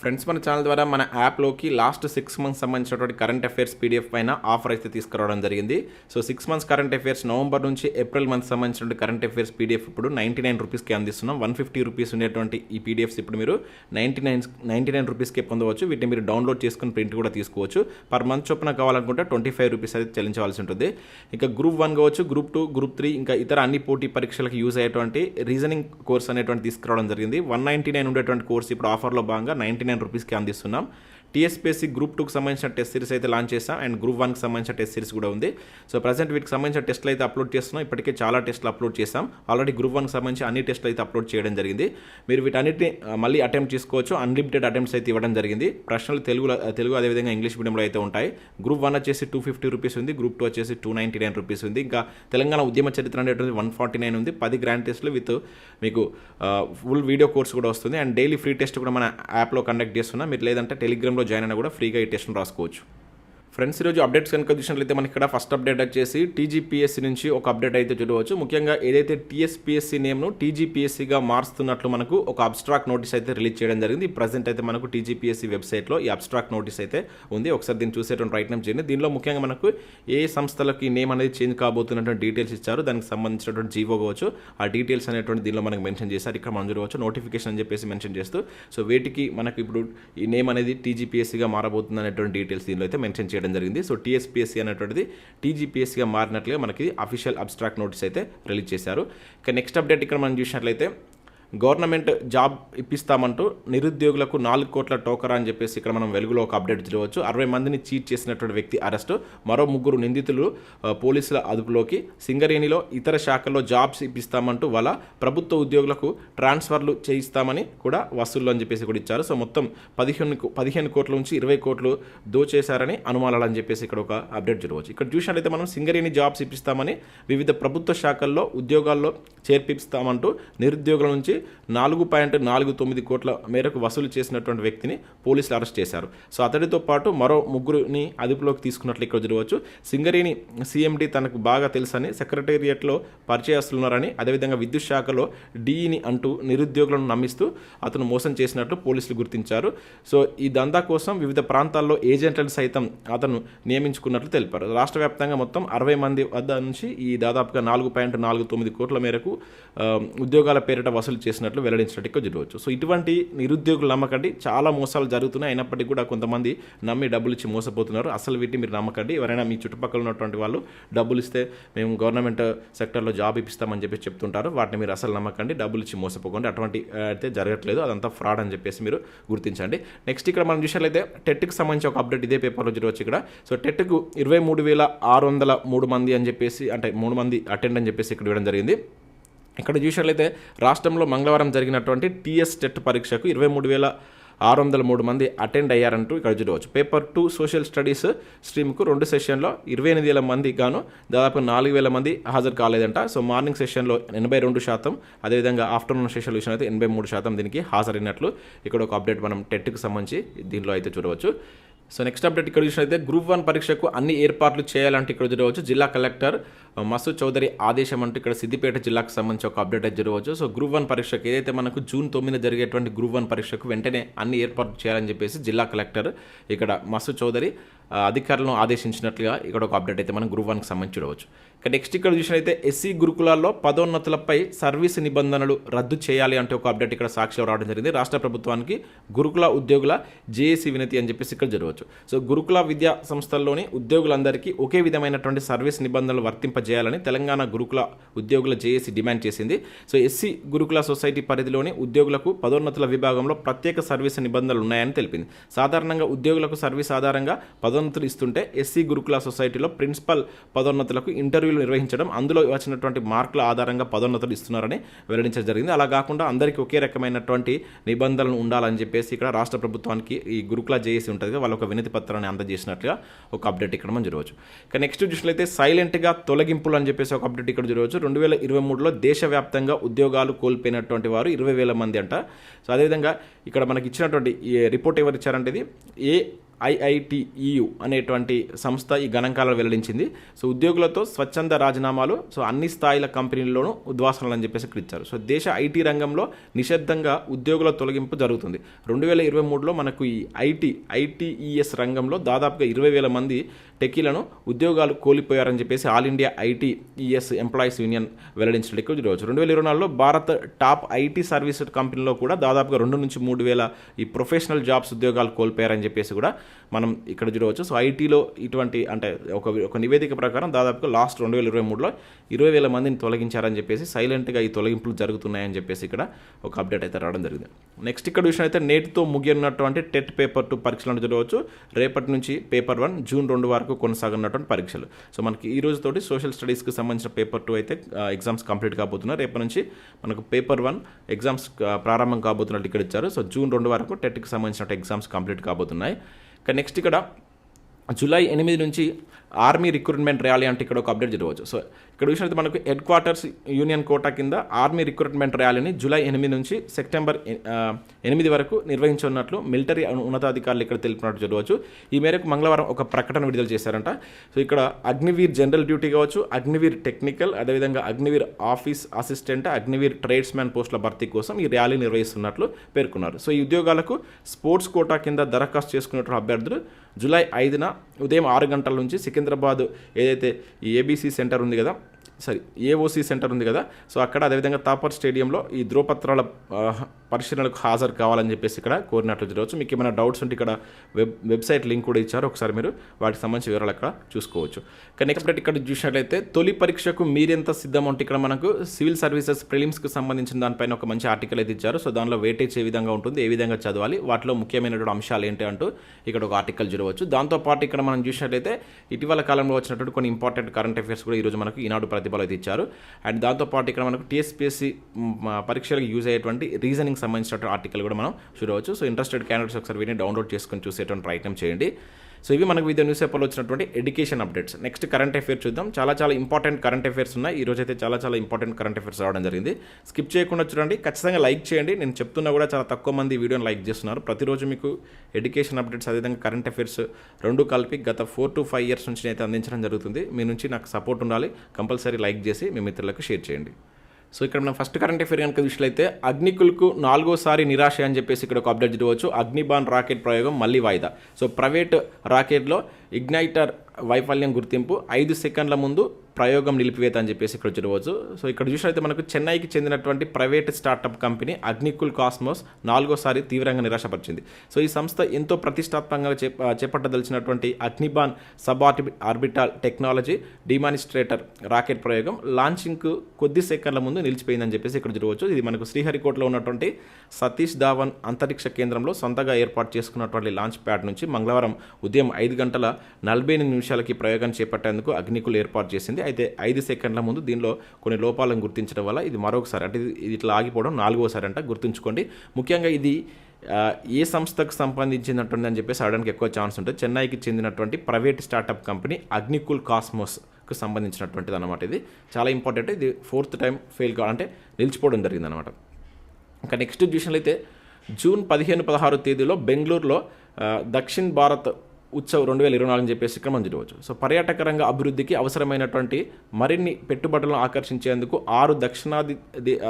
Friends మన channel ద్వారా మన యాప్లోకి లాస్ట్ సిక్స్ మంత్స్ సంబంధించినటువంటి కరెంట్ అఫైర్స్ పీడిఎఫ్ పైన ఆఫర్ అయితే తీసుకురావడం జరిగింది. So six months current affairs November నుంచి ఏప్రిల్ మంత్ సంబంధించినటువంటి కరెంట్ అఫైర్స్ పీడిఎఫ్ ఇప్పుడు నైంటీ నైన్ రూపీస్కి అందిస్తున్నాం. వన్ ఫిఫ్టీ రూపీస్ ఉండేటువంటి ఈ పీడిఎఫ్స్ ఇప్పుడు మీరు నైంటీ నైన్ నైంటీ నైన్ రూపీస్కే పొందవచ్చు. వీటిని మీరు డౌన్లోడ్ చేసుకుని ప్రింట్ కూడా తీసుకోవచ్చు. పర్ మంత్ చొప్పున కావాలనుకుంటే ట్వంటీ ఫైవ్ రూపీస్ అయితే చెల్లించవలసి ఉంటుంది. ఇక గ్రూప్ వన్ కావచ్చు గ్రూప్ టూ గ్రూప్ త్రీ ఇంకా ఇతర అన్ని పోటీ పరీక్షలకు యూజ్ అయ్యేటువంటి రీజనింగ్ కోర్స్ అనేటువంటి తీసుకురావడం జరిగింది. వన్ నైంటీ నైన్ ఉండేటువంటి కోర్స్ ఇప్పుడు ఆఫర్లో భాగంగా నైంటీ నైన్ రూపీస్కి అందిస్తున్నాం. టీఎస్పీఎస్సీ గ్రూప్ టూకి సంబంధించిన టెస్ట్ సిరీస్ అయితే లాంచ్ చేస్తాం అండ్ గ్రూప్ వన్కి సంబంధించిన టెస్ట్ సిరీస్ కూడా ఉంది. సో ప్రజెంట్ వీటికి సంబంధించిన టెస్ట్లు అయితే అప్లోడ్ చేస్తున్నాం. ఇప్పటికే చాలా టెస్ట్లు అప్లోడ్ చేస్తాం ఆల్రెడీ గ్రూప్ వన్కి సంబంధించి అన్ని టెస్ట్లు అయితే అప్లోడ్ చేయడం జరిగింది. మీరు వీటన్నిటిని మళ్ళీ అటెంప్ట్ చేసుకోవచ్చు. అన్లిమిటెడ్ అటెంప్ట్స్ అయితే ఇవ్వడం జరిగింది. ప్రశ్నలు తెలుగు తెలుగు అదేవిధంగా ఇంగ్లీష్ మీడియంలో అయితే ఉంటాయి. గ్రూప్ వన్ వచ్చేసి టూ ఫిఫ్టీ రూపీస్ ఉంది. గ్రూప్ టూ వచ్చేసి టూ నైంటీ నైన్ రూపీస్ ఉంది. ఇంకా తెలంగాణ ఉద్యమ చరిత్ర అనేటువంటి వన్ ఫార్టీ నైన్ ఉంది. పది గ్రాండ్ టెస్ట్లు విత్ మీకు ఫుల్ వీడియో కోర్స్ కూడా వస్తుంది. అండ్ డైలీ ఫ్రీ టెస్ట్ కూడా మన యాప్లో కండక్ట్ చేస్తున్నాం. మీరు లేదంటే టెలిగ్రామ్లో జాయిన్ అయినా కూడా ఫ్రీగా ఈ టెస్ట్ను రాసుకోవచ్చు. ఫ్రెండ్స్ ఈరోజు అప్డేట్స్ కనుక చూసినట్లయితే మనకి ఇక్కడ ఫస్ట్ అప్డేట్ వచ్చేసి టీజీపీఎస్సీ నుంచి ఒక అప్డేట్ అయితే చూడవచ్చు. ముఖ్యంగా ఏదైతే టీఎస్పీఎస్సీ నేమ్ను టీజీపీఎస్సీగా మారుస్తున్నట్లు మనకు ఒక అబ్స్ట్రాక్ట్ నోటీస్ అయితే రిలీజ్ చేయడం జరిగింది. ప్రజెంట్ అయితే మనకు టీజీపీఎస్సీ వెబ్సైట్లో ఈ అబ్స్ట్రాక్ట్ నోటీస్ అయితే ఉంది. ఒకసారి దీన్ని చూసేటువంటి ప్రయత్నం చేయండి. దీనిలో ముఖ్యంగా మనకు ఏ సంస్థలకి నేమ్ అనేది చేంజ్ కాబోతున్నటువంటి డీటెయిల్స్ ఇచ్చారు? దానికి సంబంధించినటువంటి జీవో కావచ్చు. ఆ డీటెయిల్స్ అనేటువంటి దీనిలో మనకు మెన్షన్ చేశారు. ఇక్కడ మనం చూడవచ్చు నోటిఫికేషన్ అని చెప్పేసి మెన్షన్ చేస్తూ సో వేటికి మనకు ఇప్పుడు ఈ నేమ్ అనేది టీజీపీఎస్సీగా మారబోతుంది అనేటువంటి డీటెయిల్స్ దీనిలో అయితే మెన్షన్ చేయడం జరిగింది. సో టీఎస్పీఎస్సీ అనేటువంటిది టీజీపీఎస్సీగా మారినట్లుగా మనకి అఫీషియల్ అబ్స్ట్రాక్ట్ నోటీస్ అయితే రిలీజ్ చేశారు. ఇక నెక్స్ట్ అప్డేట్ ఇక్కడ మనం చూసినట్లయితే గవర్నమెంట్ జాబ్ ఇప్పిస్తామంటూ నిరుద్యోగులకు నాలుగు కోట్ల టోకరా అని చెప్పేసి ఇక్కడ మనం వెలుగులో ఒక అప్డేట్ చూడవచ్చు. అరవై మందిని చీట్ చేసినటువంటి వ్యక్తి అరెస్టు. మరో ముగ్గురు నిందితులు పోలీసుల అదుపులోకి. సింగరేణిలో ఇతర శాఖల్లో జాబ్స్ ఇప్పిస్తామంటూ వాళ్ళ ప్రభుత్వ ఉద్యోగులకు ట్రాన్స్ఫర్లు చేయిస్తామని కూడా వసూళ్ళు అని చెప్పేసి కూడా ఇచ్చారు. సో మొత్తం పదిహేను పదిహేను కోట్ల నుంచి ఇరవై కోట్లు దోచేశారని అనుమానాలు అని చెప్పేసి ఇక్కడ ఒక అప్డేట్ చూడవచ్చు. ఇక్కడ చూసినట్లయితే మనం సింగరేణి జాబ్స్ ఇప్పిస్తామని వివిధ ప్రభుత్వ శాఖల్లో ఉద్యోగాల్లో చేర్పిస్తామంటూ నిరుద్యోగుల నుంచి నాలుగు పాయింట్ నాలుగు తొమ్మిది కోట్ల మేరకు వసూలు చేసినటువంటి వ్యక్తిని పోలీసులు అరెస్ట్ చేశారు. సో అతడితో పాటు మరో ముగ్గురిని అదుపులోకి తీసుకున్నట్లు ఇక్కడ చూడవచ్చు సింగరేణి సీఎండి తనకు బాగా తెలుసని సెక్రటేరియట్లో పరిచయస్తున్నారని అదేవిధంగా విద్యుత్ శాఖలో డీఈని అంటూ నిరుద్యోగులను నమ్మిస్తూ అతను మోసం చేసినట్లు పోలీసులు గుర్తించారు. సో ఈ దందా కోసం వివిధ ప్రాంతాల్లో ఏజెంట్లను సైతం అతను నియమించుకున్నట్లు తెలిపారు. రాష్ట్ర వ్యాప్తంగా మొత్తం అరవై మంది వద్ద నుంచి ఈ దాదాపుగా నాలుగు పాయింట్ నాలుగు తొమ్మిది కోట్ల మేరకు ఉద్యోగాల పేరిట వసూలు చేసినట్లు వెల్లడించినట్టుగా జరగవచ్చు చూడవచ్చు సో ఇటువంటి నిరుద్యోగులు నమ్మకండి. చాలా మోసాలు జరుగుతున్నాయి. అయినప్పటికీ కూడా కొంతమంది నమ్మి డబ్బులు ఇచ్చి మోసపోతున్నారు. అసలు వీటిని మీరు నమ్మకండి. ఎవరైనా మీ చుట్టుపక్కల ఉన్నటువంటి వాళ్ళు డబ్బులు ఇస్తే మేము గవర్నమెంట్ సెక్టర్లో జాబ్ ఇప్పిస్తామని చెప్పి చెప్తుంటారు. వాటిని మీరు అసలు నమ్మకండి. డబ్బులు ఇచ్చి మోసపోకండి. అటువంటి అయితే జరగట్లేదు. అదంతా ఫ్రాడ్ అని చెప్పేసి మీరు గుర్తించండి. నెక్స్ట్ ఇక్కడ మనం చూసినట్లయితే టెట్కి సంబంధించి ఒక అప్డేట్ ఇదే పేపర్లో చూడవచ్చు ఇక్కడ. సో టెట్కు ఇరవై మూడు వేల ఆరు వందల మూడు మంది అని చెప్పేసి అంటే మూడు మంది అటెండ్ అని చెప్పేసి ఇక్కడ ఇవ్వడం జరిగింది. ఇక్కడ చూసినట్లయితే రాష్ట్రంలో మంగళవారం జరిగినటువంటి టీఎస్ టెట్ పరీక్షకు ఇరవై మూడు వేల ఆరు వందల మూడు మంది అటెండ్ అయ్యారంటూ ఇక్కడ చూడవచ్చు. పేపర్ టూ సోషల్ స్టడీస్ స్ట్రీమ్కు రెండు సెషన్లో ఇరవై ఎనిమిది వేల మంది గాను దాదాపు నాలుగు వేల మంది హాజరు కాలేదంట. సో మార్నింగ్ సెషన్లో ఎనభై రెండు శాతం అదేవిధంగా ఆఫ్టర్నూన్ సెషన్ విషయంలో అయితే ఎనభై మూడు శాతం దీనికి హాజరైనట్లు ఇక్కడ ఒక అప్డేట్ మనం టెట్కి సంబంధించి దీనిలో అయితే చూడవచ్చు. సో నెక్స్ట్ అప్డేట్ ఇక్కడ చూసినట్లయితే గ్రూప్ వన్ పరీక్షకు అన్ని ఏర్పాట్లు చేయాలంటే ఇక్కడ చూడవచ్చు. జిల్లా కలెక్టర్ మసు మసూద్ చౌదరి ఆదేశం అంటూ ఇక్కడ సిద్దిపేట జిల్లాకు సంబంధించి ఒక అప్డేట్ అయితే జరగవచ్చు. సో గ్రూప్ వన్ పరీక్షకు ఏదైతే మనకు జూన్ తొమ్మిది జరిగేటువంటి గ్రూప్ వన్ పరీక్షకు వెంటనే అన్ని ఏర్పాట్లు చేయాలని చెప్పేసి జిల్లా కలెక్టర్ ఇక్కడ మసూద్ చౌదరి అధికారులను ఆదేశించినట్లుగా ఇక్కడ ఒక అప్డేట్ అయితే మనం గ్రూప్ వన్కి సంబంధించి చూడవచ్చు. ఇక నెక్స్ట్ ఇక్కడ చూసినట్లయితే ఎస్సీ గురుకులాల్లో పదోన్నతులపై సర్వీస్ నిబంధనలు రద్దు చేయాలి అంటే ఒక అప్డేట్ ఇక్కడ సాక్ష్యం రావడం జరిగింది. రాష్ట్ర ప్రభుత్వానికి గురుకుల ఉద్యోగుల జేఏసీ వినతి అని చెప్పేసి ఇక్కడ జరగవచ్చు. సో గురుకుల విద్యా సంస్థల్లోని ఉద్యోగులందరికీ ఒకే విధమైనటువంటి సర్వీస్ నిబంధనలు వర్తింప వర్తింపజేయాలని తెలంగాణ గురుకుల ఉద్యోగుల జేఏసీ డిమాండ్ చేసింది. సో ఎస్సీ గురుకుల సొసైటీ పరిధిలోని ఉద్యోగులకు పదోన్నతుల విభాగంలో ప్రత్యేక సర్వీస్ నిబంధనలు ఉన్నాయని తెలిపింది. సాధారణంగా ఉద్యోగులకు సర్వీస్ ఆధారంగా పదోన్నతులు ఇస్తుంటే ఎస్సీ గురుకుల సొసైటీలో ప్రిన్సిపల్ పదోన్నతులకు ఇంటర్వ్యూలు నిర్వహించడం అందులో వచ్చినటువంటి మార్కుల ఆధారంగా పదోన్నతులు ఇస్తున్నారని వెల్లడించడం జరిగింది. అలా కాకుండా అందరికీ ఒకే రకమైనటువంటి నిబంధనలు ఉండాలని చెప్పేసి ఇక్కడ రాష్ట్ర ప్రభుత్వానికి ఈ గురుకుల జేఏసీ ఉంటుంది వాళ్ళు ఒక వినతి పత్రాన్ని అందజేసినట్లుగా ఒక అప్డేట్ ఇక్కడ మనం చూడవచ్చు. ఇక నెక్స్ట్ చూసినట్లయితే సైలెంట్గా తొలగింపులు అని చెప్పేసి ఒక అప్డేట్ ఇక్కడ చూడవచ్చు. రెండు వేల ఇరవై మూడులో దేశవ్యాప్తంగా ఉద్యోగాలు కోల్పోయినటువంటి వారు ఇరవై వేల మంది అంట. సో అదేవిధంగా ఇక్కడ మనకి ఇచ్చినటువంటి ఈ రిపోర్ట్ ఎవరు ఇచ్చారంటే ఇది? ఏ ఐఐటిఈయు అనేటువంటి సంస్థ ఈ గణాంకాలను వెల్లడించింది. సో ఉద్యోగులతో స్వచ్ఛంద రాజీనామాలు సో అన్ని స్థాయిల కంపెనీల్లోనూ ఉద్వాసనలు అని చెప్పేసి ఇక్కడ ఇచ్చారు. సో దేశ ఐటీ రంగంలో నిషిద్ధంగా ఉద్యోగుల తొలగింపు జరుగుతుంది. రెండు వేల ఇరవై మూడులో మనకు ఈ ఐటీ ఐటీఈఎస్ రంగంలో దాదాపుగా ఇరవై వేల మంది టెకీలను ఉద్యోగాలు కోల్పోయారని చెప్పేసి all India IT ES employees union వెల్లడించినట్టు ఇక్కడ చూడవచ్చు రెండు వేల ఇరవై నాలుగులో భారత్ టాప్ ఐటీ సర్వీస్ కంపెనీలో కూడా దాదాపుగా రెండు నుంచి మూడు వేల ఈ ప్రొఫెషనల్ జాబ్స్ ఉద్యోగాలు కోల్పోయారని చెప్పేసి కూడా మనం ఇక్కడ చూడవచ్చు. సో ఐటీలో ఇటువంటి అంటే ఒక ఒక నివేదిక ప్రకారం దాదాపుగా లాస్ట్ రెండు వేల ఇరవై మూడులో ఇరవై వేల మందిని తొలగించారని చెప్పేసి సైలెంట్గా ఈ తొలగింపులు జరుగుతున్నాయని చెప్పేసి ఇక్కడ ఒక అప్డేట్ అయితే రావడం జరిగింది. నెక్స్ట్ ఇక్కడ విషయం అయితే నేటితో ముగియనున్నటువంటి టెట్ పేపర్ టూ పరీక్షలను చూడవచ్చు. రేపటి నుంచి పేపర్ వన్ జూన్ రెండు వరకు కొనసాగనటువంటి పరీక్షలు. సో మనకి ఈ రోజుతోటి సోషల్ స్టడీస్కి సంబంధించిన పేపర్ టూ అయితే ఎగ్జామ్స్ కంప్లీట్ కాబోతున్నాయి రేపటి నుంచి మనకు పేపర్ వన్ ఎగ్జామ్స్ ప్రారంభం కాబోతున్నట్టు ఇక్కడ ఇచ్చారు. సో జూన్ రెండు వరకు టెట్కి సంబంధించిన ఎగ్జామ్స్ కంప్లీట్ కాబోతున్నాయి. ఇక నెక్స్ట్ ఇక్కడ జూలై ఎనిమిది నుంచి ఆర్మీ రిక్రూట్మెంట్ ర్యాలీ అంటే ఇక్కడ ఒక అప్డేట్ జరగవచ్చు సో ఇక్కడ చూసినట్టు మనకు హెడ్ క్వార్టర్స్ యూనియన్ కోటా కింద ఆర్మీ రిక్రూట్మెంట్ ర్యాలీని జూలై ఎనిమిది నుంచి సెప్టెంబర్ ఎనిమిది వరకు నిర్వహించనున్నట్లు మిలిటరీ ఉన్నతాధికారులు ఇక్కడ తెలిపినట్టు చూడవచ్చు ఈ మేరకు మంగళవారం ఒక ప్రకటన విడుదల చేశారంట. సో ఇక్కడ అగ్నివీర్ జనరల్ డ్యూటీ కావచ్చు అగ్నివీర్ టెక్నికల్ అదేవిధంగా Agniveer office assistant Agniveer tradesman పోస్టుల భర్తీ కోసం ఈ ర్యాలీ నిర్వహిస్తున్నట్లు పేర్కొన్నారు. సో ఈ ఉద్యోగాలకు స్పోర్ట్స్ కోటా కింద దరఖాస్తు చేసుకున్నటువంటి అభ్యర్థులు జూలై ఐదున ఉదయం ఆరు గంటల నుంచి సికింద్రాబాద్ ఏదైతే ఈ ఏబీసీ సెంటర్ ఉంది కదా సారీ ఏఓసీ సెంటర్ ఉంది కదా. సో అక్కడ అదేవిధంగా తాపర్ స్టేడియంలో ఈ ధ్రువపత్రాల పరిశీలనకు హాజరు కావాలని చెప్పేసి ఇక్కడ కోరినట్లు జరగవచ్చు. మీకు ఏమైనా డౌట్స్ ఉంటే ఇక్కడ వెబ్ వెబ్సైట్ లింక్ కూడా ఇచ్చారు. ఒకసారి మీరు వాటికి సంబంధించిన వివరాలు అక్కడ చూసుకోవచ్చు. కానీ నెక్స్ట్ ఇక్కడ చూసినట్లయితే తొలి పరీక్షకు మీరెంత సిద్ధం ఉంటే ఇక్కడ మనకు సివిల్ సర్వీసెస్ ప్రిలిమ్స్కి సంబంధించిన దానిపైన ఒక మంచి ఆర్టికల్ అయితే ఇచ్చారు. సో దానిలో వెయిటేజ్ ఏ విధంగా ఉంటుంది ఏ విధంగా చదవాలి వాటిలో ముఖ్యమైనటువంటి అంశాలు ఏంటి అంటూ ఇక్కడ ఒక ఆర్టికల్ చూడవచ్చు. దాంతోపాటు ఇక్కడ మనం చూసినట్లయితే ఇటీవల కాలంలో వచ్చినటువంటి కొన్ని ఇంపార్టెంట్ కరెంట్ అఫైర్స్ కూడా ఈరోజు మనకు ఈనాడు ప్రతిభలో అయితే ఇచ్చారు అండ్ దాంతోపాటు ఇక్కడ మనకు టీఎస్పీఎస్సీ పరీక్షలకు యూజ్ అయ్యేటువంటి రీజనింగ్ సంబంధించినటువంటి ఆర్టికల్ కూడా మనం చూడవచ్చు. సో ఇంట్రెస్టెడ్ క్యాండిడేట్స్ ఒకసారి వీటిని డౌన్లోడ్ చేసుకొని చూసేటువంటి ప్రయత్నం చేయండి. సో ఇవి మనకు వివిధ న్యూస్ పేపర్లో వచ్చినటువంటి education updates next current affairs చూద్దాం. చాలా చాలా ఇంపార్టెంట్ కరెంట్ అఫైర్స్ ఉన్నాయి. ఈ రోజు అయితే చాలా చాలా ఇంపార్టెంట్ కరెంట్ అఫేర్స్ రావడం జరిగింది. స్కిప్ చేయకుండా చూడండి. ఖచ్చితంగా లైక్ చేయండి. నేను చెప్తున్నా కూడా చాలా తక్కువ మంది వీడియోని లైక్ చేస్తున్నారు. ప్రతిరోజు మీకు ఎడ్యుకేషన్ అప్డేట్స్ అదేవిధంగా కరెంట్ అఫైర్స్ రెండు కలిపి గత ఫోర్ టు ఫైవ్ ఇయర్స్ నుంచి అయితే అందించడం జరుగుతుంది. మీ నుంచి నాకు సపోర్ట్ ఉండాలి. కంపల్సరీ లైక్ చేసి మీ మిత్రులకు షేర్ చేయండి. సో ఇక్కడ మనం ఫస్ట్ కరెంట్ అఫేర్ కనుక చూసినట్లయితే అగ్నికుల్కు నాలుగోసారి నిరాశ అని చెప్పేసి ఇక్కడ ఒక అప్డేట్ చూడవచ్చు అగ్నిబాన్ రాకెట్ ప్రయోగం మళ్ళీ వాయిదా. సో ప్రైవేట్ రాకెట్లో ఇగ్నైటర్ వైఫల్యం గుర్తింపు ఐదు సెకండ్ల ముందు ప్రయోగం నిలిపివేత అని చెప్పేసి ఇక్కడ చూడవచ్చు. సో ఇక్కడ చూసినట్లయితే మనకు చెన్నైకి చెందినటువంటి private startup company Agnikul Cosmos నాలుగోసారి తీవ్రంగా నిరాశపరిచింది. సో ఈ సంస్థ ఎంతో ప్రతిష్టాత్మకంగా చేప చేపట్టదలిచినటువంటి Agnibaan sub orbi orbital technology demonstrator rocket ప్రయోగం లాంచింగ్కు కొద్ది సెకండ్ల ముందు నిలిచిపోయిందని చెప్పేసి ఇక్కడ చూడవచ్చు. ఇది మనకు శ్రీహరికోటలో ఉన్నటువంటి సతీష్ ధావన్ అంతరిక్ష కేంద్రంలో సొంతగా ఏర్పాటు చేసుకున్నటువంటి లాంచ్ ప్యాడ్ నుంచి మంగళవారం ఉదయం ఐదు గంటల నలభై ఎనిమిది నిమిషాలకి ప్రయోగం చేపట్టేందుకు అగ్నికులు ఏర్పాటు చేసింది. అయితే ఐదు సెకండ్ల ముందు దీనిలో కొన్ని లోపాలను గుర్తించడం వల్ల ఇది మరొకసారి అంటే ఇది ఇట్లా ఆగిపోవడం నాలుగోసారి అంట గుర్తుంచుకోండి. ముఖ్యంగా ఇది ఏ సంస్థకు సంబంధించినటువంటి అని చెప్పేసి అడడానికి ఎక్కువ ఛాన్స్ ఉంటుంది. చెన్నైకి చెందినటువంటి ప్రైవేట్ స్టార్టప్ కంపెనీ అగ్నికుల్ కాస్మోస్కు సంబంధించినటువంటిది అనమాట ఇది. చాలా ఇంపార్టెంట్ ఇది ఫోర్త్ టైం ఫెయిల్ కావాలంటే నిలిచిపోవడం జరిగింది అనమాట ఇంకా నెక్స్ట్ చూసినట్లయితే జూన్ పదిహేను పదహారు తేదీలో బెంగళూరులో దక్షిణ్ భారత్ ఉత్సవ్ రెండు వేల ఇరవై నాలుగు అని చెప్పేసి ఇక్కడ మనం చూడవచ్చు. సో పర్యాటక రంగ అభివృద్ధికి అవసరమైనటువంటి మరిన్ని పెట్టుబడులను ఆకర్షించేందుకు ఆరు దక్షిణాది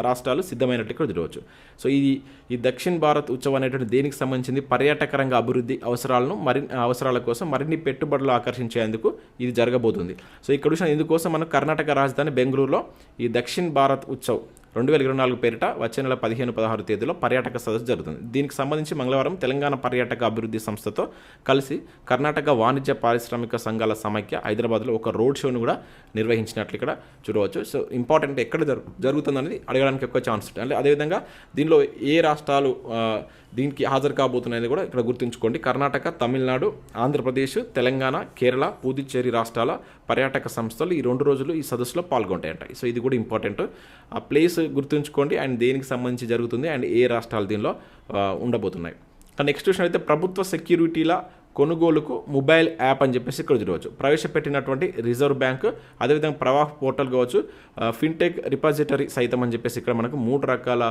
రాష్ట్రాలు సిద్ధమైనట్టు ఇక్కడ చూడవచ్చు. సో ఇది ఈ దక్షిణ్ భారత్ ఉత్సవం అనేటువంటి దేనికి సంబంధించింది? పర్యాటక రంగ అభివృద్ధి అవసరాలను మరి అవసరాల కోసం మరిన్ని పెట్టుబడులు ఆకర్షించేందుకు ఇది జరగబోతుంది. సో ఇక్కడ చూసిన ఇందుకోసం మనం కర్ణాటక రాజధాని బెంగళూరులో ఈ దక్షిణ్ భారత్ ఉత్సవ్ రెండు వేల ఇరవై నాలుగు పేరిట వచ్చే నెల పదిహేను పదహారు తేదీలో పర్యాటక సదస్సు జరుగుతుంది. దీనికి సంబంధించి మంగళవారం తెలంగాణ పర్యాటక అభివృద్ధి సంస్థతో కలిసి కర్ణాటక వాణిజ్య పారిశ్రామిక సంఘాల సమైక్య హైదరాబాద్లో ఒక రోడ్ షోను కూడా నిర్వహించినట్లు ఇక్కడ చూడవచ్చు. సో ఇంపార్టెంట్ ఎక్కడ జరుగు జరుగుతుంది అనేది అడగడానికి ఎక్కువ ఛాన్స్ ఉంటుంది అంటే అదేవిధంగా దీనిలో ఏ రాష్ట్రాలు దీనికి హాజరు కాబోతున్నాయని కూడా ఇక్కడ గుర్తుంచుకోండి. కర్ణాటక తమిళనాడు ఆంధ్రప్రదేశ్ తెలంగాణ కేరళ పుదుచ్చేరి రాష్ట్రాల పర్యాటక సంస్థలు ఈ రెండు రోజులు ఈ సదస్సులో పాల్గొంటాయంట. సో ఇది కూడా ఇంపార్టెంట్. ఆ ప్లేస్ గుర్తుంచుకోండి. అండ్ దేనికి సంబంధించి జరుగుతుంది అండ్ ఏ రాష్ట్రాలు దీనిలో ఉండబోతున్నాయి. నెక్స్ట్ విషయం అయితే ప్రభుత్వ సెక్యూరిటీల కొనుగోలుకు మొబైల్ యాప్ అని చెప్పేసి ఇక్కడ చూడవచ్చు. ప్రవేశపెట్టినటువంటి రిజర్వ్ బ్యాంక్ అదేవిధంగా ప్రవాహ పోర్టల్ కావచ్చు ఫిన్టెక్ రిపాజిటరీ సైతం అని చెప్పేసి ఇక్కడ మనకు మూడు రకాల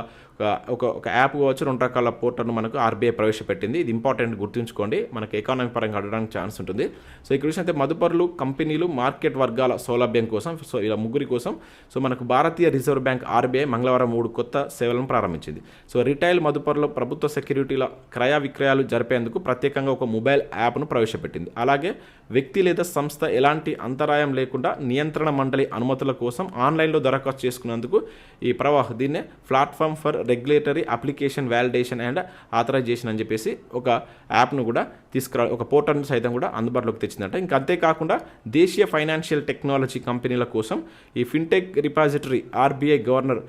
ఒక ఒక యాప్ కావచ్చు రెండు రకాల పోర్టల్ను మనకు ఆర్బీఐ ప్రవేశపెట్టింది. ఇది ఇంపార్టెంట్ గుర్తుంచుకోండి. మనకి ఎకానమీ పరంగా అడగడానికి ఛాన్స్ ఉంటుంది. సో ఇక్కడ విషయం మదుపరులు కంపెనీలు మార్కెట్ వర్గాల సౌలభ్యం కోసం సో ఇలా ముగ్గురి కోసం సో మనకు భారతీయ రిజర్వ్ బ్యాంక్ ఆర్బీఐ మంగళవారం మూడు కొత్త సేవలను ప్రారంభించింది. సో రిటైల్ మదుపరులు ప్రభుత్వ సెక్యూరిటీల క్రయ విక్రయాలు జరిపేందుకు ప్రత్యేకంగా ఒక మొబైల్ యాప్ను ప్రవేశపెట్టింది. అలాగే వ్యక్తి లేదా సంస్థ ఎలాంటి అంతరాయం లేకుండా నియంత్రణ మండలి అనుమతుల కోసం ఆన్లైన్లో దరఖాస్తు చేసుకున్నందుకు ఈ ప్రవాహ్ దీన్నే platform for regulatory application validation and authorisation అని చెప్పేసి ఒక యాప్ను కూడా తీసుకురా ఒక పోర్టల్ను సైతం కూడా అందుబాటులోకి తెచ్చిందంట. ఇంకా అంతేకాకుండా దేశీయ ఫైనాన్షియల్ టెక్నాలజీ కంపెనీల కోసం ఈ fintech repository RBI governor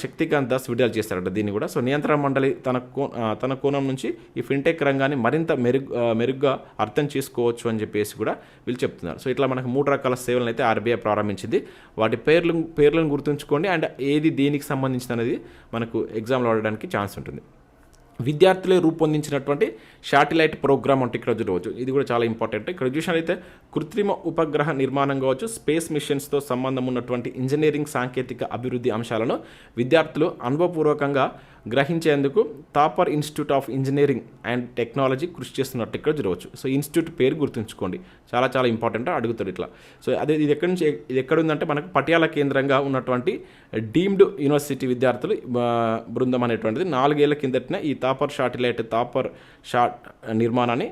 Shaktikant Das విడుదల చేస్తారట దీన్ని కూడా. సో నియంత్రణ మండలి తన కో తన కోణం నుంచి ఈ ఫిన్టెక్ రంగాన్ని మరింత మెరుగు మెరుగ్గా అర్థం చేసుకోవచ్చు అని చెప్పేసి కూడా వీళ్ళు చెప్తున్నారు. సో ఇట్లా మనకు మూడు రకాల సేవలను అయితే ఆర్బీఐ ప్రారంభించింది. వాటి పేర్లు పేర్లను గుర్తుంచుకోండి. అండ్ ఏది దేనికి సంబంధించిన అనేది మనకు ఎగ్జామ్లో ఆడడానికి ఛాన్స్ ఉంటుంది. విద్యార్థులే రూపొందించినటువంటి శాటిలైట్ ప్రోగ్రామ్ అంటే ఇక్కడ చూడవచ్చు. ఇది కూడా చాలా ఇంపార్టెంట్. ఇక్కడ చూసినట్లయితే కృత్రిమ ఉపగ్రహ నిర్మాణం కావచ్చు స్పేస్ మిషన్స్తో సంబంధం ఉన్నటువంటి ఇంజనీరింగ్ సాంకేతిక అభివృద్ధి అంశాలను విద్యార్థులు అనుభవపూర్వకంగా గ్రహించేందుకు Thapar institute of engineering and technology కృషి చేస్తున్నట్టు ఇక్కడ చూడవచ్చు సో ఇన్స్టిట్యూట్ పేరు గుర్తుంచుకోండి. చాలా చాలా ఇంపార్టెంట్ అడుగుతాడు ఇట్లా. సో అదే ఇది ఎక్కడి నుంచి ఇది ఎక్కడ ఉందంటే మనకు పటియాల కేంద్రంగా ఉన్నటువంటి డీమ్డ్ యూనివర్సిటీ విద్యార్థులు బృందం అనేటువంటిది నాలుగేళ్ళ కిందటనే ఈ తాపర్ షాటిలైట్ తాపర్ షాట్ నిర్మాణాన్ని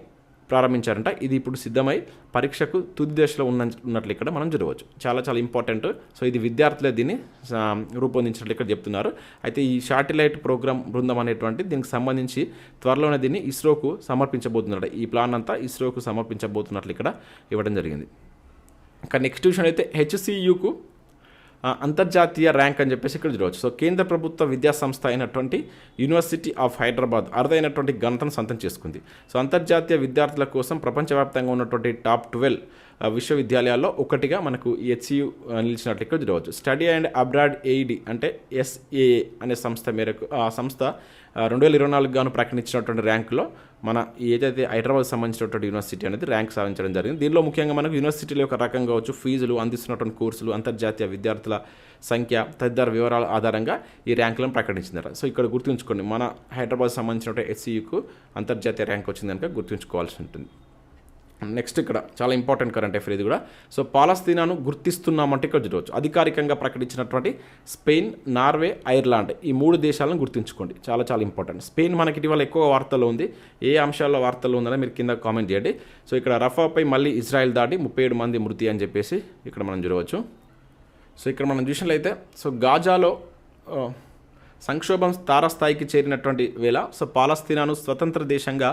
ప్రారంభించారంట. ఇది ఇప్పుడు సిద్ధమై పరీక్షకు తుది దశలో ఉన్న ఉన్నట్లు ఇక్కడ మనం చూడవచ్చు. చాలా చాలా ఇంపార్టెంట్. సో ఇది విద్యార్థులే దీన్ని రూపొందించినట్లు ఇక్కడ చెప్తున్నారు. అయితే ఈ శాటిలైట్ ప్రోగ్రామ్ బృందం అనేటువంటి దీనికి సంబంధించి త్వరలోనే దీన్ని ఇస్రోకు సమర్పించబోతున్నాడు ఈ ప్లాన్ అంతా ఇస్రోకు సమర్పించబోతున్నట్లు ఇక్కడ ఇవ్వడం జరిగింది. ఇంకా నెక్స్ట్ విషయం అయితే హెచ్సియుకు అంతర్జాతీయ ర్యాంక్ అని చెప్పేసి ఇక్కడ చూడవచ్చు. సో కేంద్ర ప్రభుత్వ విద్యా సంస్థ అయినటువంటి యూనివర్సిటీ ఆఫ్ హైదరాబాద్ అరుదైనటువంటి ఘనతను సొంతం చేసుకుంది. సో అంతర్జాతీయ విద్యార్థుల కోసం ప్రపంచవ్యాప్తంగా ఉన్నటువంటి టాప్ ట్వెల్వ్ విశ్వవిద్యాలయాల్లో ఒకటిగా మనకు హెచ్సియు నిలిచినట్లు ఇక్కడ చూడవచ్చు. స్టడీ అండ్ అబ్రాడ్ ఎయిడి అంటే ఎస్ఏఏ అనే సంస్థ మేరకు ఆ సంస్థ రెండు వేల ఇరవై నాలుగు గాను ప్రకటించినటువంటి ర్యాంకులో మన ఏదైతే హైదరాబాద్ సంబంధించినటువంటి యూనివర్సిటీ అనేది ర్యాంక్ సాధించడం జరిగింది. దీనిలో ముఖ్యంగా మనకు యూనివర్సిటీల యొక్క రకం కావచ్చు ఫీజులు అందిస్తున్నటువంటి కోర్సులు అంతర్జాతీయ విద్యార్థుల సంఖ్య తదితర వివరాల ఆధారంగా ఈ ర్యాంకులను ప్రకటించిందట సో ఇక్కడ గుర్తుంచుకోండి మన హైదరాబాద్ సంబంధించినటువంటి హెచ్సియుకు అంతర్జాతీయ ర్యాంక్ వచ్చింది కనుక గుర్తుంచుకోవాల్సి ఉంటుంది. నెక్స్ట్ ఇక్కడ చాలా ఇంపార్టెంట్ కరెంట్ అఫేర్ ఇది కూడా. సో పాలస్తీనాను గుర్తిస్తున్నామంటే ఇక్కడ చూడవచ్చు. అధికారికంగా ప్రకటించినటువంటి స్పెయిన్ నార్వే ఐర్లాండ్ ఈ మూడు దేశాలను గుర్తుంచుకోండి. చాలా చాలా ఇంపార్టెంట్ స్పెయిన్ మనకి ఇటీవల ఎక్కువ వార్తల్లో ఉంది. ఏ అంశాల్లో వార్తల్లో ఉందని మీరు కింద కామెంట్ చేయండి. సో ఇక్కడ రఫాపై మళ్ళీ ఇజ్రాయెల్ దాటి ముప్పై ఏడు మంది మృతి అని చెప్పేసి ఇక్కడ మనం చూడవచ్చు. సో ఇక్కడ మనం చూసినట్లయితే సో గాజాలో సంక్షోభం తారస్థాయికి చేరినటువంటి వేళ సో పాలస్తీనాను స్వతంత్ర దేశంగా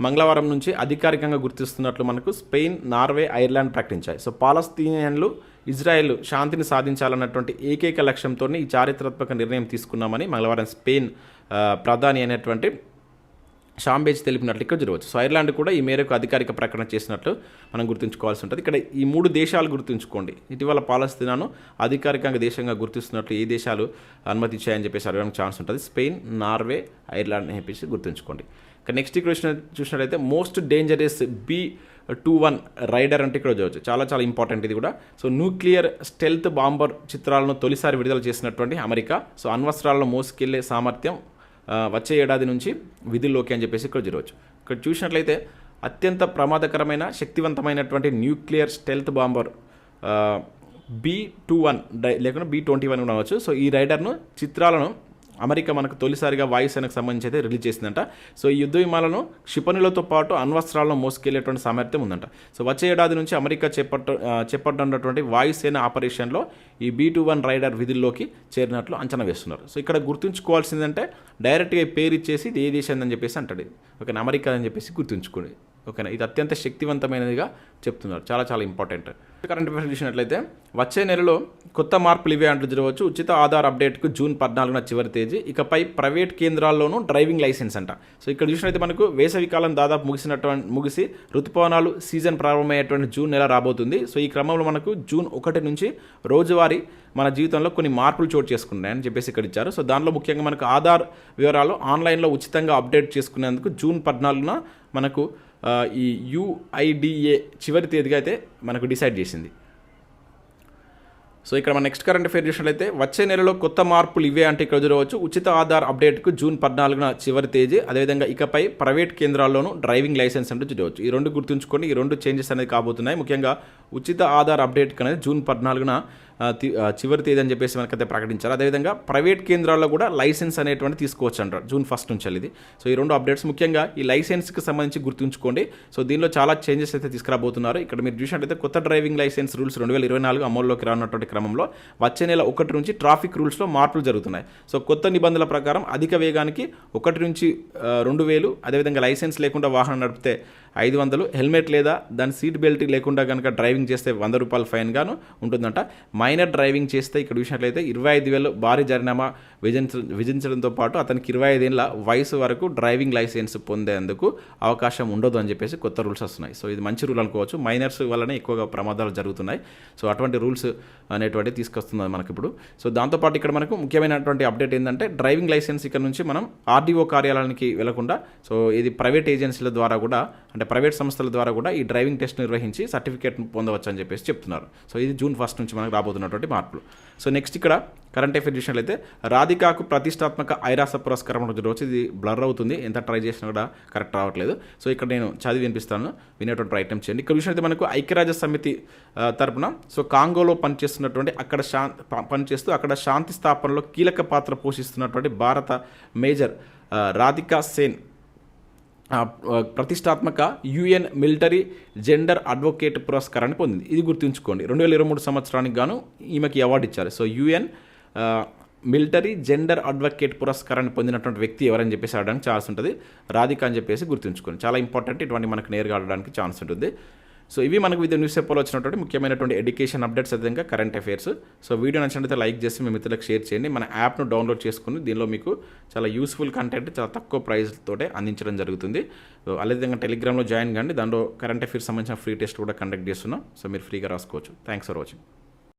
మంగళవారం నుంచి అధికారికంగా గుర్తిస్తున్నట్లు మనకు స్పెయిన్ నార్వే ఐర్లాండ్ ప్రకటించాయి. సో పాలస్తీనియన్లు ఇజ్రాయెల్ శాంతిని సాధించాలన్నటువంటి ఏకైక లక్ష్యంతో ఈ చారిత్రాత్మక నిర్ణయం తీసుకున్నామని మంగళవారం స్పెయిన్ ప్రధాని అయినటువంటి షాంబేజ్ తెలిపినట్లు ఇక్కడ చూడవచ్చు సో ఐర్లాండ్ కూడా ఈ మేరకు అధికారిక ప్రకటన చేసినట్లు మనం గుర్తుంచుకోవాల్సి ఉంటుంది. ఇక్కడ ఈ మూడు దేశాలు గుర్తుంచుకోండి. ఇటీవల పాలస్తీనాను అధికారికంగా దేశంగా గుర్తిస్తున్నట్లు ఏ దేశాలు అనుమతి చెప్పేసి అడగడానికి ఛాన్స్ ఉంటుంది. స్పెయిన్ నార్వే ఐర్లాండ్ అని చెప్పేసి గుర్తుంచుకోండి. నెక్స్ట్ క్వశ్చన్ చూసినట్లయితే most dangerous B two one raider అంటే ఇక్కడ చూడవచ్చు చాలా చాలా ఇంపార్టెంట్ ఇది కూడా. సో న్యూక్లియర్ స్టెల్త్ బాంబర్ చిత్రాలను తొలిసారి విడుదల చేసినటువంటి అమెరికా. సో అణ్వస్త్రాలను మోసుకెళ్ళే సామర్థ్యం వచ్చే ఏడాది నుంచి విధుల్లోకి అని చెప్పేసి ఇక్కడ చూడవచ్చు ఇక్కడ చూసినట్లయితే అత్యంత ప్రమాదకరమైన శక్తివంతమైనటువంటి nuclear stealth bomber B two one లేకుండా బి ట్వంటీ వన్ ఉండవచ్చు సో ఈ రైడర్ను చిత్రాలను అమెరికా మనకు తొలిసారిగా వాయుసేనకు సంబంధించి అయితే రిలీజ్ చేసిందంట. సో ఈ యుద్ధ విమానాలను క్షిపణులతో పాటు అణ్వస్త్రాలను మోసుకెళ్ళేటువంటి సామర్థ్యం ఉందంట. సో వచ్చే ఏడాది నుంచి అమెరికా చేపట్ట ఆ, చేపట్టనున్నటువంటి వాయుసేన ఆపరేషన్లో ఈ బీ టూ వన్ రైడర్ విధుల్లోకి చేరినట్లు అంచనా వేస్తున్నారు. సో ఇక్కడ గుర్తుంచుకోవాల్సిందంటే డైరెక్ట్గా పేరు ఇచ్చేసి ఇది ఏ దేశం అని చెప్పేసి అంటాడు. ఓకే అమెరికా అని చెప్పేసి గుర్తుంచుకోండి. ఓకేనా? ఇది అత్యంత శక్తివంతమైనదిగా చెప్తున్నారు. చాలా చాలా ఇంపార్టెంట్. కరెంట్ అఫేర్స్ చూసినట్లయితే వచ్చే నెలలో కొత్త మార్పులు ఇవే అంటూ జరగవచ్చు. ఉచిత ఆధార్ అప్డేట్కు జూన్ పద్నాలుగున చివరి తేదీ. ఇకపై ప్రైవేట్ కేంద్రాల్లోనూ డ్రైవింగ్ లైసెన్స్ అంట. సో ఇక్కడ చూసినట్లయితే మనకు వేసవి కాలం దాదాపు ముగిసినటువంటి ముగిసి ఋతుపవనాలు సీజన్ ప్రారంభమయ్యేటువంటి జూన్ నెల రాబోతుంది. సో ఈ క్రమంలో మనకు జూన్ ఒకటి నుంచి రోజువారీ మన జీవితంలో కొన్ని మార్పులు చోటు చేసుకున్నాయని చెప్పేసి ఇక్కడ ఇచ్చారు. సో దానిలో ముఖ్యంగా మనకు ఆధార్ వివరాలు ఆన్లైన్లో ఉచితంగా అప్డేట్ చేసుకునేందుకు జూన్ పద్నాలుగున మనకు ఈ యుఐడిఏ చివరి తేదీగా అయితే మనకు డిసైడ్ చేసింది. సో ఇక్కడ మన నెక్స్ట్ కరెంట్ అఫేర్ చూసినట్లయితే వచ్చే నెలలో కొత్త మార్పులు ఇవే అంటే ఇక్కడ చూడవచ్చు. ఉచిత ఆధార్ అప్డేట్కు జూన్ పద్నాలుగున చివరి తేదీ అదేవిధంగా ఇకపై ప్రైవేట్ కేంద్రాల్లోనూ డ్రైవింగ్ లైసెన్స్ అంటూ చూడవచ్చు. ఈ రెండు గుర్తుంచుకొని ఈ రెండు చేంజెస్ అనేది కాబోతున్నాయి. ముఖ్యంగా ఉచిత ఆధార్ అప్డేట్ అనేది జూన్ పద్నాలుగున చివరి తేదీ అని చెప్పేసి మనకైతే ప్రకటించారు. అదేవిధంగా ప్రైవేట్ కేంద్రాల్లో కూడా లైసెన్స్ అనేటువంటి తీసుకోవచ్చు అంటారు. జూన్ ఫస్ట్ నుంచి ఇది సో ఈ రెండు అప్డేట్స్ ముఖ్యంగా ఈ లైసెన్స్కి సంబంధించి గుర్తుంచుకోండి. సో దీనిలో చాలా చేంజెస్ అయితే తీసుకురాబోతున్నారు. ఇక్కడ మీరు చూసినట్లయితే కొత్త డ్రైవింగ్ లైసెన్స్ రూల్స్ రెండు వేల ఇరవై నాలుగు అమల్లోకి రానున్నటువంటి క్రమంలో వచ్చే నెల ఒకటి నుంచి ట్రాఫిక్ రూల్స్లో మార్పులు జరుగుతున్నాయి. సో కొత్త నిబంధనల ప్రకారం అధిక వేగానికి ఒకటి నుంచి రెండు వేలు అదేవిధంగా లైసెన్స్ లేకుండా వాహనం నడిపితే ఐదు వందలు హెల్మెట్ లేదా దాని సీట్ బెల్ట్ లేకుండా కనుక డ్రైవింగ్ చేస్తే వంద రూపాయలు ఫైన్ గాను ఉంటుందంట. మైనర్ డ్రైవింగ్ చేస్తే ఇక్కడ చూసినట్లయితే ఇరవై ఐదు వేలు భారీ జరినామా విధించ విధించడంతో పాటు అతనికి ఇరవై ఐదేళ్ళ వయసు వరకు డ్రైవింగ్ లైసెన్స్ పొందేందుకు అవకాశం ఉండదు అని చెప్పేసి కొత్త రూల్స్ వస్తున్నాయి. సో ఇది మంచి రూల్ అనుకోవచ్చు. మైనర్స్ వల్లనే ఎక్కువగా ప్రమాదాలు జరుగుతున్నాయి. సో అటువంటి రూల్స్ అనేటువంటి తీసుకొస్తుంది మనకి ఇప్పుడు సో దాంతోపాటు ఇక్కడ మనకు ముఖ్యమైనటువంటి అప్డేట్ ఏంటంటే డ్రైవింగ్ లైసెన్స్ ఇక్కడ నుంచి మనం ఆర్డీఓ కార్యాలయానికి వెళ్ళకుండా సో ఇది ప్రైవేట్ ఏజెన్సీల ద్వారా కూడా అంటే ప్రైవేట్ సంస్థల ద్వారా కూడా ఈ డ్రైవింగ్ టెస్ట్ నిర్వహించి సర్టిఫికేట్ పొందవచ్చు అని చెప్పేసి చెప్తున్నారు. సో ఇది జూన్ ఫస్ట్ నుంచి మనకు రాబోతున్నటువంటి మార్పులు. సో నెక్స్ట్ ఇక్కడ కరెంట్ అఫేర్ చూసినట్లయితే రాధికాకు ప్రతిష్టాత్మక ఐరాస పురస్కారం ఒకటి రోజు ఇది బ్లర్ అవుతుంది. ఎంత ట్రై చేసినా కూడా కరెక్ట్ రావట్లేదు. సో ఇక్కడ నేను చదివి వినిపిస్తాను. వినేటువంటి ప్రయత్నం చేయండి. ఇక్కడ చూసినట్లయితే మనకు ఐక్యరాజ్య సమితి తరపున సో కాంగోలో పనిచేస్తున్నటువంటి అక్కడ శా పనిచేస్తూ అక్కడ శాంతి స్థాపనలో కీలక పాత్ర పోషిస్తున్నటువంటి భారత మేజర్ రాధికా సేన్. ప్రతిష్టాత్మక యుఎన్ మిలిటరీ జెండర్ అడ్వకేట్ పురస్కారాన్ని పొందింది. ఇది గుర్తుంచుకోండి. రెండు వేల ఇరవై మూడు సంవత్సరానికి గాను ఈమెకి అవార్డు ఇచ్చారు. So UN military gender advocate పురస్కారాన్ని పొందినటువంటి వ్యక్తి ఎవరని చెప్పేసి ఆడడానికి ఛాన్స్ ఉంటుంది. రాధిక అని చెప్పేసి గుర్తుంచుకోండి. చాలా ఇంపార్టెంట్ ఇటువంటి మనకు నేరుగా ఆడడానికి ఛాన్స్ ఉంటుంది. సో ఇవి మనకు వివిధ న్యూస్ పేపర్లో వచ్చినటువంటి ముఖ్యమైనటువంటి ఎడ్యుకేషన్ అప్డేట్స్ అదేవిధంగా కరెంట్ అఫైర్స్ సో వీడియో నచ్చినట్లయితే లైక్ చేసి మీ మిత్రులకు షేర్ చేయండి. మన యాప్ను డౌన్లోడ్ చేసుకుని దీనిలో మీకు చాలా యూస్ఫుల్ కంటెంట్ చాలా తక్కువ ప్రైస్ తోటే అందించడం జరుగుతుంది. సో అదేవిధంగా టెలిగ్రామ్లో జాయిన్ కండి. దానిలో కరెంట్ అఫైర్స్ సంబంధించిన ఫ్రీ టెస్ట్ కూడా కండక్ట్ చేస్తున్నాం. సో మీరు ఫ్రీగా రాసుకోవచ్చు. Thanks for watching